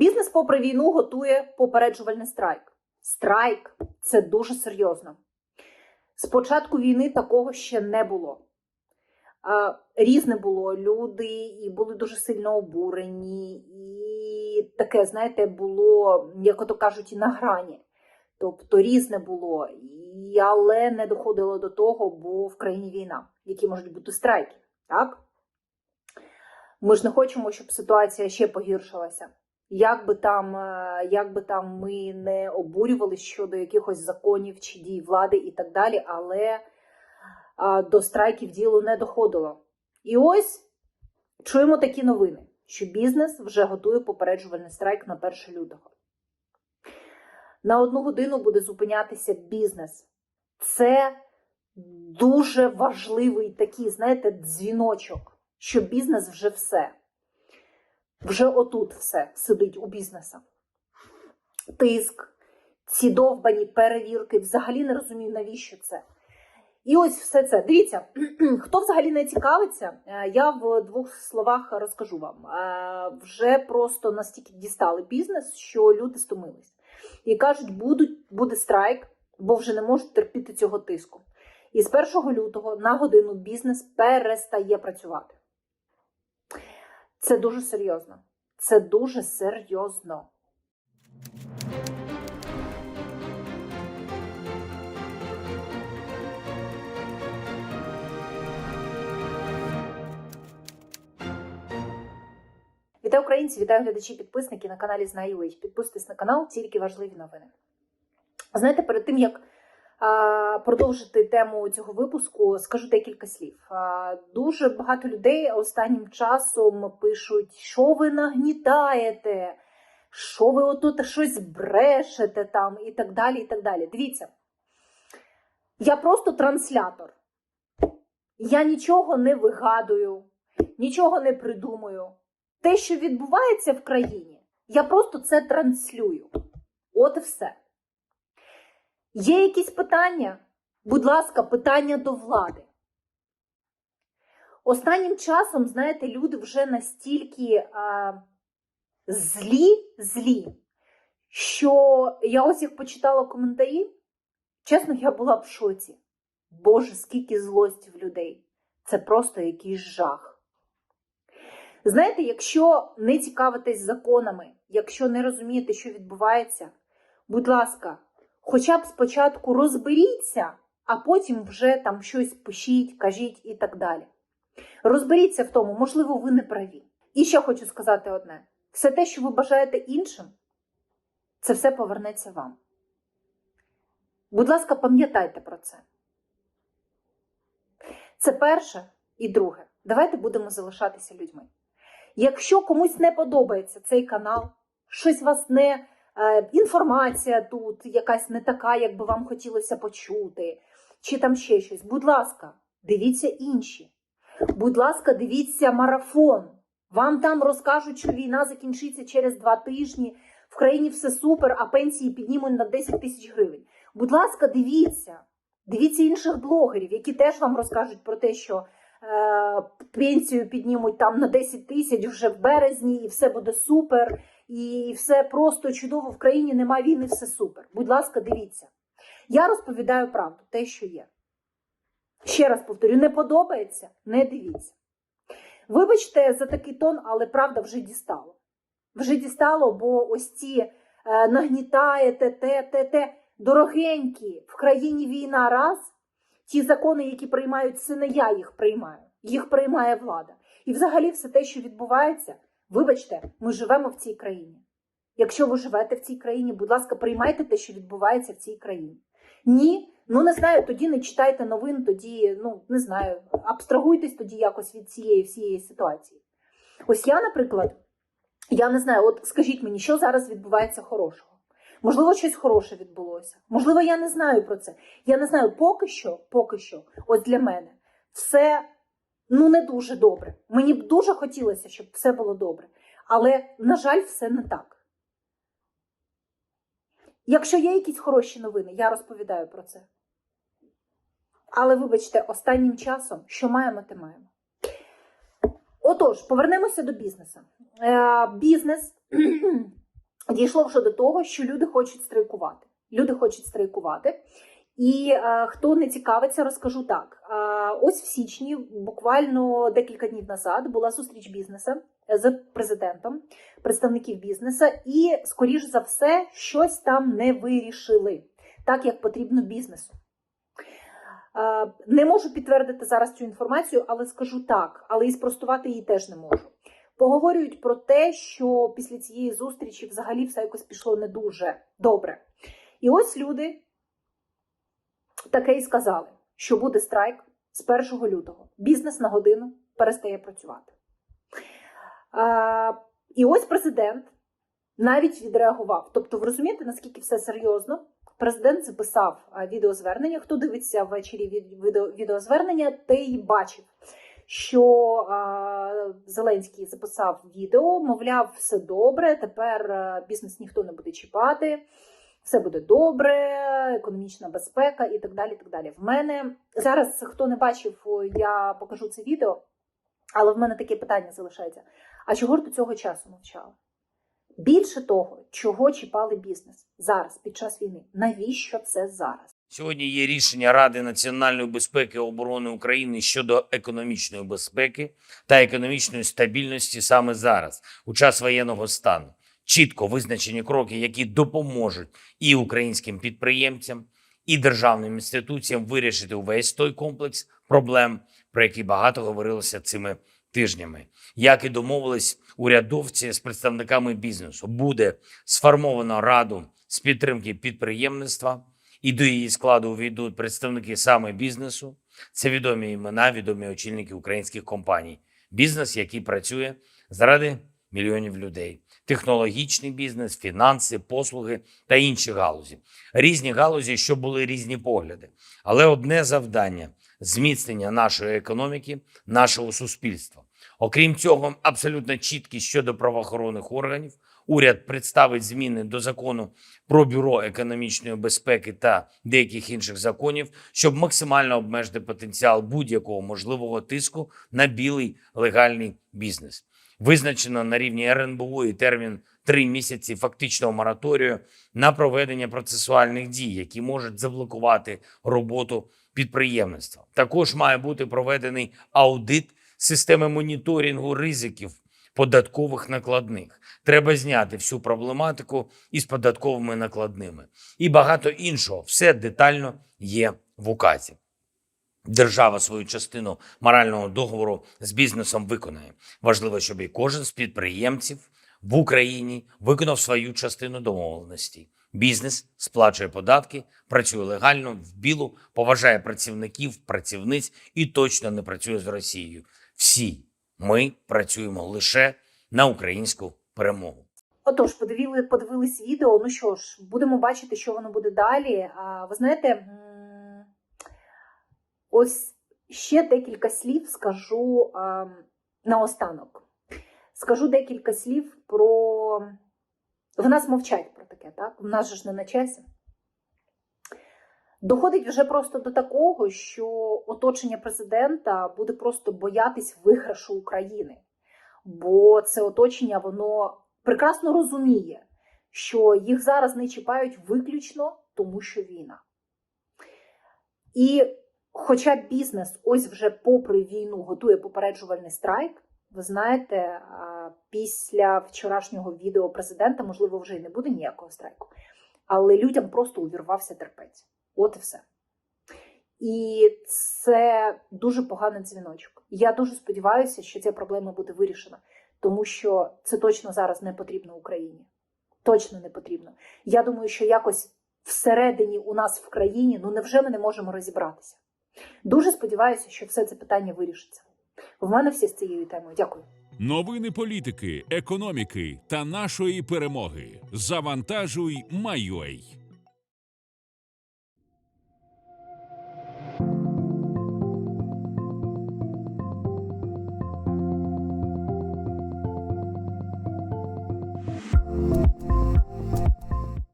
Бізнес, попри війну, готує попереджувальний страйк. Страйк це дуже серйозно. З початку війни такого ще не було. Різне було. Люди і були дуже сильно обурені, і таке, знаєте, було, як ото кажуть, і на грані. Тобто різне було, але не доходило до того, бо в країні війна, які можуть бути страйки. Так? Ми ж не хочемо, щоб ситуація ще погіршилася. Як би там, е, як би там ми не обурювалися щодо якихось законів чи дій влади і так далі, але а, до страйків діло не доходило. І ось чуємо такі новини, що бізнес вже готує попереджувальний страйк на 1 лютого. На одну годину буде зупинятися бізнес. Це дуже важливий такий, знаєте, дзвіночок, що бізнес вже все. Вже отут все сидить у бізнеса. Тиск, ці довбані перевірки, взагалі не розумію, навіщо це. І ось все це. Дивіться, хто взагалі не цікавиться, е, я в двох словах розкажу вам. Е, Вже просто настільки дістали бізнес, що люди стомились. І кажуть, будуть, буде страйк, бо вже не можуть терпіти цього тиску. І з 1 лютого на годину бізнес перестає працювати. Це дуже серйозно. Це дуже серйозно. Вітаю українці, вітаю глядачі, підписники на каналі Знаю. Підписуйтесь на канал, тільки важливі новини. Знаєте, перед тим як продовжити тему цього випуску, скажу декілька слів. Дуже багато людей останнім часом пишуть, що ви нагнітаєте, що ви отут щось брешете там і так далі. і так далі. Дивіться, я просто транслятор. Я нічого не вигадую, нічого не придумую. Те, що відбувається в країні, я просто це транслюю. От і все. Є якісь питання? Будь ласка, питання до влади. Останнім часом, знаєте, люди вже настільки а, злі, злі, що я ось їх почитала коментарі. Чесно, я була в шоці. Боже, скільки злості в людей. Це просто якийсь жах. Знаєте, якщо не цікавитесь законами, якщо не розумієте, що відбувається, будь ласка, хоча б спочатку розберіться, а потім вже там щось пишіть, кажіть і так далі. Розберіться в тому, можливо, ви не праві. І ще хочу сказати одне: все те, що ви бажаєте іншим, це все повернеться вам. Будь ласка, пам'ятайте про це. Це перше і друге. Давайте будемо залишатися людьми. Якщо комусь не подобається цей канал, щось вас не інформація тут якась не така, як би вам хотілося почути, чи там ще щось, будь ласка, дивіться інші. Будь ласка, дивіться марафон. Вам там розкажуть, що війна закінчиться через два тижні, в країні все супер, а пенсії піднімуть на 10 тисяч гривень. Будь ласка, дивіться. Дивіться інших блогерів, які теж вам розкажуть про те, що е, пенсію піднімуть там на 10 тисяч вже в березні, і все буде супер, і все просто чудово в країні немає війни, все супер. Будь ласка, дивіться. Я розповідаю правду, те, що є. Ще раз повторю, не подобається, не дивіться. Вибачте за такий тон, але правда вже дістало. Вже дістало, бо ось ці е, нагнітаєте, те, те, те. Дорогенькі, в країні війна раз. Ті закони, які приймають, це я їх приймаю, їх приймає влада. І взагалі все те, що відбувається, вибачте, ми живемо в цій країні. Якщо ви живете в цій країні, будь ласка, приймайте те, що відбувається в цій країні. Ні, ну не знаю, тоді не читайте новин, тоді, ну не знаю, абстрагуйтесь тоді якось від цієї всієї ситуації. Ось я, наприклад, я не знаю, от скажіть мені, що зараз відбувається хорошого? Можливо, щось хороше відбулося. Можливо, я не знаю про це. Я не знаю, поки що, поки що, ось для мене все ну не дуже добре. Мені б дуже хотілося, щоб все було добре. Але, на жаль, все не так. Якщо є якісь хороші новини, я розповідаю про це. Але вибачте, останнім часом, що маємо, те маємо. Отож, повернемося до бізнесу. Е, Бізнес дійшло вже до того, що люди хочуть страйкувати. Люди хочуть страйкувати. І е, хто не цікавиться, розкажу так. Е, ось в січні, буквально декілька днів назад, була зустріч бізнесу з президентом, представників бізнесу, і, скоріш за все, щось там не вирішили, так як потрібно бізнесу. Е, Не можу підтвердити зараз цю інформацію, але скажу так, але і спростувати її теж не можу. Поговорюють про те, що після цієї зустрічі взагалі все якось пішло не дуже добре. І ось люди таке і сказали, що буде страйк з 1 лютого. Бізнес на годину перестає працювати. А, і ось президент навіть відреагував. Тобто, ви розумієте, наскільки все серйозно? Президент записав відеозвернення. Хто дивиться ввечері відео, відеозвернення, той бачив, що а, Зеленський записав відео, мовляв, все добре. Тепер бізнес ніхто не буде чіпати все буде добре, економічна безпека і так далі. так далі. В мене зараз, хто не бачив, я покажу це відео, але в мене таке питання залишається: а чого ж до цього часу мовчали? Більше того, чого чіпали бізнес зараз під час війни? Навіщо це зараз? Сьогодні є рішення Ради національної безпеки і оборони України щодо економічної безпеки та економічної стабільності саме зараз, у час воєнного стану. Чітко визначені кроки, які допоможуть і українським підприємцям, і державним інституціям вирішити увесь той комплекс проблем, про які багато говорилося цими тижнями. Як і домовились урядовці з представниками бізнесу, буде сформовано раду з підтримки підприємництва, і до її складу увійдуть представники саме бізнесу. Це відомі імена, відомі очільники українських компаній. Бізнес, який працює заради мільйонів людей, технологічний бізнес, фінанси, послуги та інші галузі. Різні галузі, що були різні погляди. Але одне завдання зміцнення нашої економіки, нашого суспільства. Окрім цього, абсолютно чіткість щодо правоохоронних органів. Уряд представить зміни до закону про бюро економічної безпеки та деяких інших законів, щоб максимально обмежити потенціал будь-якого можливого тиску на білий легальний бізнес. Визначено на рівні РНБУ і термін три місяці фактичного мораторію на проведення процесуальних дій, які можуть заблокувати роботу підприємництва. Також має бути проведений аудит системи моніторингу ризиків податкових накладних. Треба зняти всю проблематику із податковими накладними і багато іншого. Все детально є в указі. Держава свою частину морального договору з бізнесом виконає. Важливо, щоб і кожен з підприємців в Україні виконав свою частину домовленості. Бізнес сплачує податки, працює легально в білу, поважає працівників, працівниць і точно не працює з Росією. Всі ми працюємо лише на українську перемогу. Отож, подивили, подивились відео. Ну що ж, будемо бачити, що воно буде далі. А, ви знаєте, ось ще декілька слів скажу а, наостанок. Скажу декілька слів про. В нас мовчать про таке, так? В нас же ж не на часі. Доходить вже просто до такого, що оточення президента буде просто боятись виграшу України. Бо це оточення, воно прекрасно розуміє, що їх зараз не чіпають виключно тому, що війна. І хоча бізнес ось вже попри війну готує попереджувальний страйк, ви знаєте, після вчорашнього відео президента, можливо, вже й не буде ніякого страйку, але людям просто увірвався терпець. От і все. І це дуже поганий дзвіночок. Я дуже сподіваюся, що ця проблема буде вирішена, тому що це точно зараз не потрібно Україні. Точно не потрібно. Я думаю, що якось всередині у нас в країні, ну невже ми не можемо розібратися? Дуже сподіваюся, що все це питання вирішиться. В мене все з цією темою. Дякую. Новини політики, економіки та нашої перемоги. Завантажуй, майой.